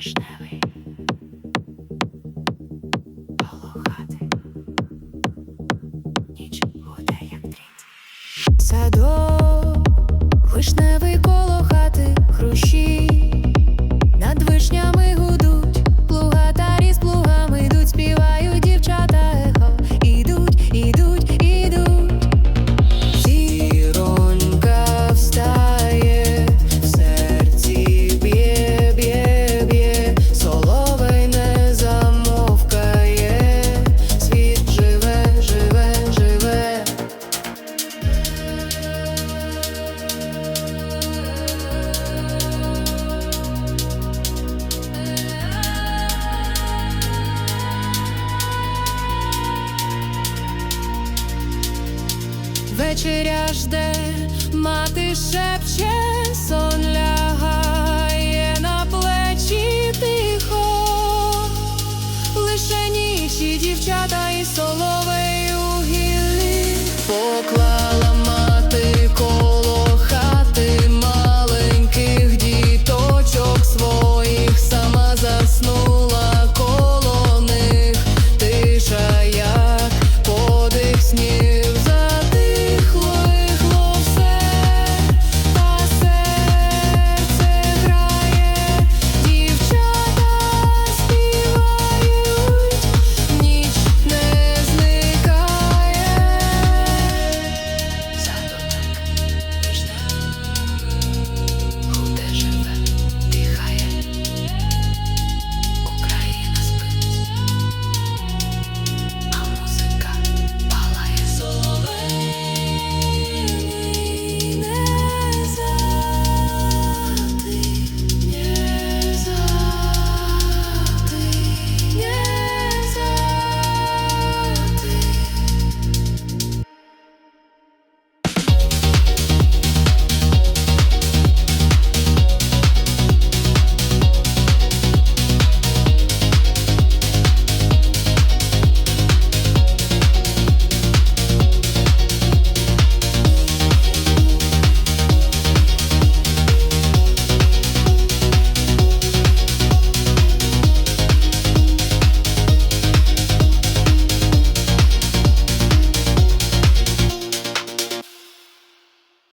вишневий, полохати, ніч буде як дріт. Садок, вишневий кор. Вечеря жде, мати шепче,